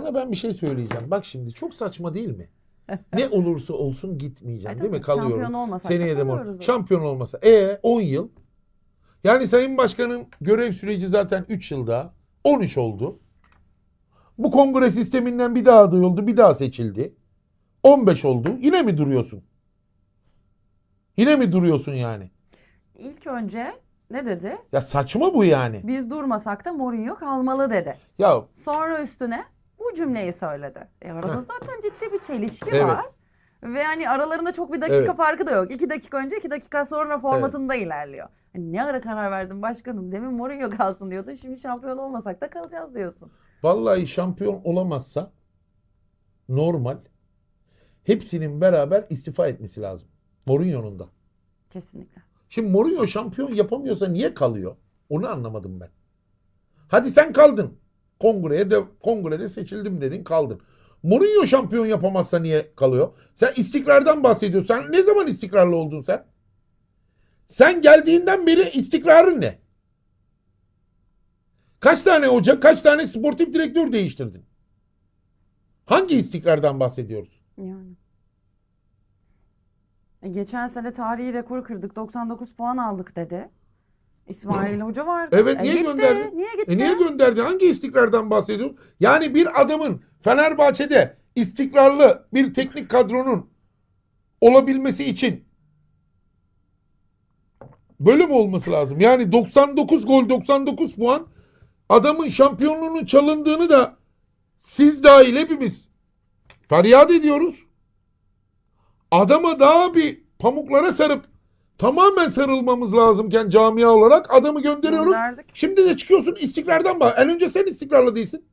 Sana ben bir şey söyleyeceğim. Bak şimdi çok saçma değil mi? ne olursa olsun gitmeyeceğim E değil mi? Kalıyorum. şampiyon olmasak da Seneye de mor. Şampiyon olmasa. E 10 yıl. Yani Sayın Başkan'ın görev süreci zaten 3 yılda 13 oldu. Bu kongre sisteminden bir daha duyuldu, bir daha seçildi. 15 oldu. Yine mi duruyorsun? Yine mi duruyorsun yani? İlk önce ne dedi? Ya saçma bu yani. Biz durmasak da Mourinho kalmalı dedi. Ya Sonra üstüne bu cümleyi söyledi. E arada zaten ciddi bir çelişki Evet. var. Ve hani aralarında çok bir dakika Evet. farkı da yok. İki dakika önce iki dakika sonra formatında ilerliyor. Hani ne ara karar verdin başkanım? Demin Mourinho kalsın diyordun. Şimdi şampiyon olmasak da kalacağız diyorsun. vallahi şampiyon olamazsa normal hepsinin beraber istifa etmesi lazım. Mourinho'nun da. Kesinlikle. Şimdi Mourinho şampiyon yapamıyorsa niye kalıyor? Onu anlamadım ben. Hadi sen kaldın. Kongreye de kongrede seçildim dedin kaldın. Mourinho şampiyon yapamazsa niye kalıyor? Sen istikrardan bahsediyorsun. Sen ne zaman istikrarlı oldun sen? Sen geldiğinden beri istikrarın ne? Kaç tane hoca, kaç tane sportif direktör değiştirdin? Hangi istikrardan bahsediyoruz? Yani. E, geçen sene tarihi rekor kırdık. 99 puan aldık dedi. İsmail Hoca vardı. Evet E, niye gitti. gönderdi? Niye gitti? E niye gönderdi? Hangi istikrardan bahsediyorum? Yani bir adamın Fenerbahçe'de istikrarlı bir teknik kadronun olabilmesi için böyle mi olması lazım? Yani 99 gol 99 puan adamın şampiyonluğunun çalındığını da siz dahil hepimiz feryat ediyoruz. Adama daha bir pamuklara sarıp tamamen sarılmamız lazımken camia olarak adamı gönderiyoruz. Gönderdik. Şimdi de çıkıyorsun istikrardan bak. En önce sen istikrarlı değilsin.